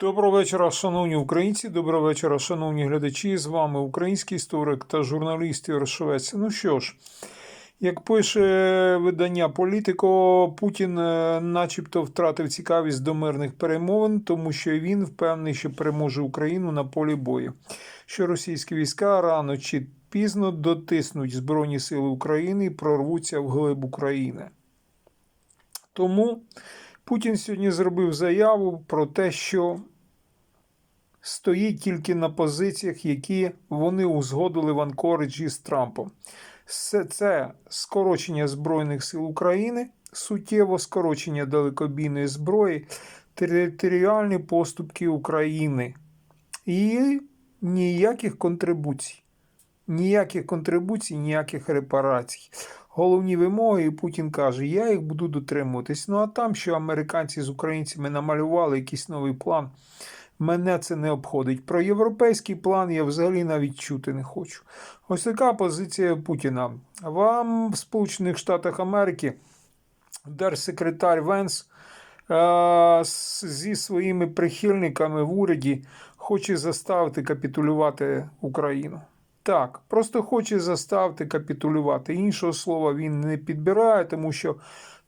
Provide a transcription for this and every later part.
Доброго вечора, шановні українці. Доброго вечора, шановні глядачі. З вами український історик та журналіст Ігор Ну що ж, як пише видання Політико, Путін е, начебто втратив цікавість до мирних перемовин, тому що він впевнений, що переможе Україну на полі бою. Що російські війська рано чи пізно дотиснуть Збройні Сили України і прорвуться в глиб України. Тому Путін сьогодні зробив заяву про те, що стоїть тільки на позиціях, які вони узгодили в Анкориджі з Трампом. Все це скорочення Збройних сил України, суттєво скорочення далекобійної зброї, територіальні поступки України і ніяких контрибуцій. Ніяких контрибуцій, ніяких репарацій. Головні вимоги, Путін каже, я їх буду дотримуватись. Ну а там, що американці з українцями намалювали якийсь новий план, мене це не обходить. Про європейський план я взагалі навіть чути не хочу. Ось така позиція Путіна. Вам в Сполучених Штатах Америки держсекретар Венс е, зі своїми прихильниками в уряді хоче заставити капітулювати Україну. Так, просто хоче заставити капітулювати. Іншого слова він не підбирає, тому що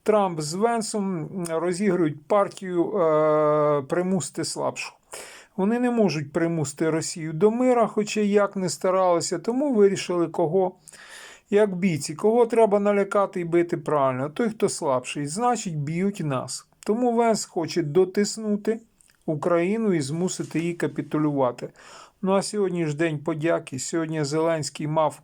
Трамп з Венсом розігрують партію е, примусити слабшу. Вони не можуть примусити Росію до мира, хоча як не старалися, тому вирішили, кого, як бійці, кого треба налякати і бити правильно. Той, хто слабший, значить, б'ють нас. Тому Венс хоче дотиснути Україну і змусити її капітулювати. Ну а сьогодні ж День подяки. Сьогодні Зеленський мав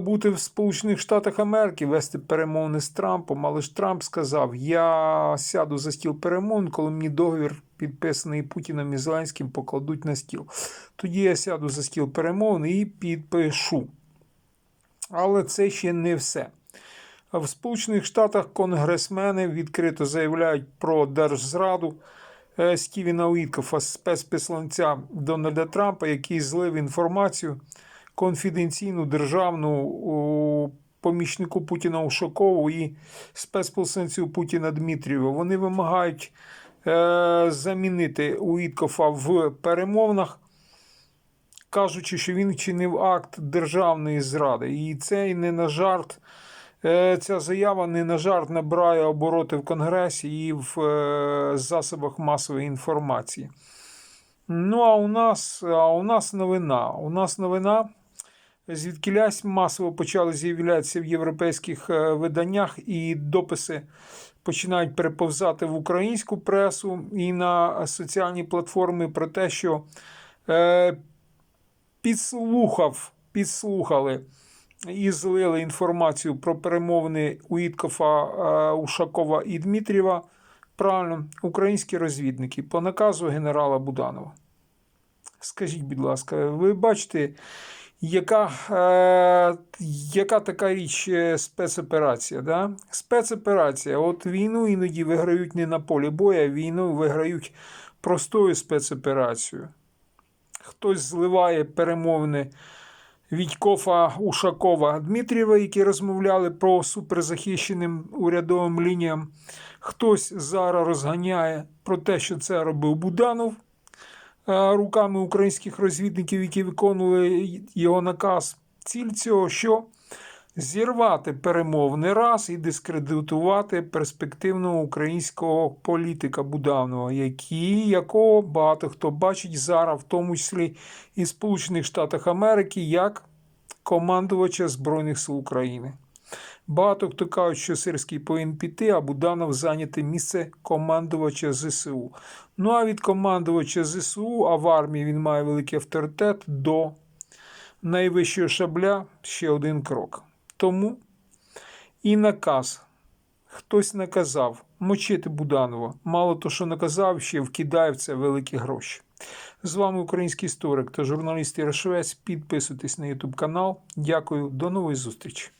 бути в Сполучених Штатах Америки, вести перемовини з Трампом. Але ж Трамп сказав: Я сяду за стіл перемовин, коли мені договір, підписаний Путіним і Зеленським, покладуть на стіл. Тоді я сяду за стіл перемовин і підпишу. Але це ще не все. В Сполучених Штатах конгресмени відкрито заявляють про держзраду. Е, Стівена Уіткофа, спецпісланця Дональда Трампа, який злив інформацію конфіденційну державну помічнику Путіна Ушакову і спецпосланцю Путіна Дмитрієва. Вони вимагають е, замінити Уіткофа в перемовнах, кажучи, що він вчинив акт державної зради. І це не на жарт. Е, Ця заява не на жарт набирає обороти в Конгресі і в е, засобах масової інформації. Ну, а у нас а у нас новина. У нас новина, звідкілясь масово почали з'являтися в європейських е, виданнях, і дописи починають переповзати в українську пресу і на соціальні платформи про те, що е, підслухав, підслухали і злили інформацію про перемовини Уіткофа, е, Ушакова і Дмитрієва. Правильно, українські розвідники по наказу генерала Буданова. Скажіть, будь ласка, ви бачите, яка е, яка така річ е, спецоперація? Да? Спецоперація. От війну іноді виграють не на полі бою, а війну виграють простою спецоперацією. Хтось зливає перемовини. Відькофа Ушакова Дмитрієва, які розмовляли про суперзахищеним урядовим лініям. Хтось зараз розганяє про те, що це робив Буданов руками українських розвідників, які виконували його наказ. Ціль цього, що зірвати перемовний раз і дискредитувати перспективного українського політика Буданова, який, якого багато хто бачить зараз, в тому числі і Сполучених Штатах Америки, як командувача Збройних сил України. Багато хто кажуть, що Сирський повинен піти, а Буданов зайняти місце командувача ЗСУ. Ну а від командувача ЗСУ, а в армії він має великий авторитет до найвищого шабля ще один крок. Тому і наказ. Хтось наказав мочити Буданова. Мало то, що наказав, ще вкидає в це великі гроші. З вами український історик та журналіст Ярошвець. Підписуйтесь на YouTube канал. Дякую, до нової зустрічі.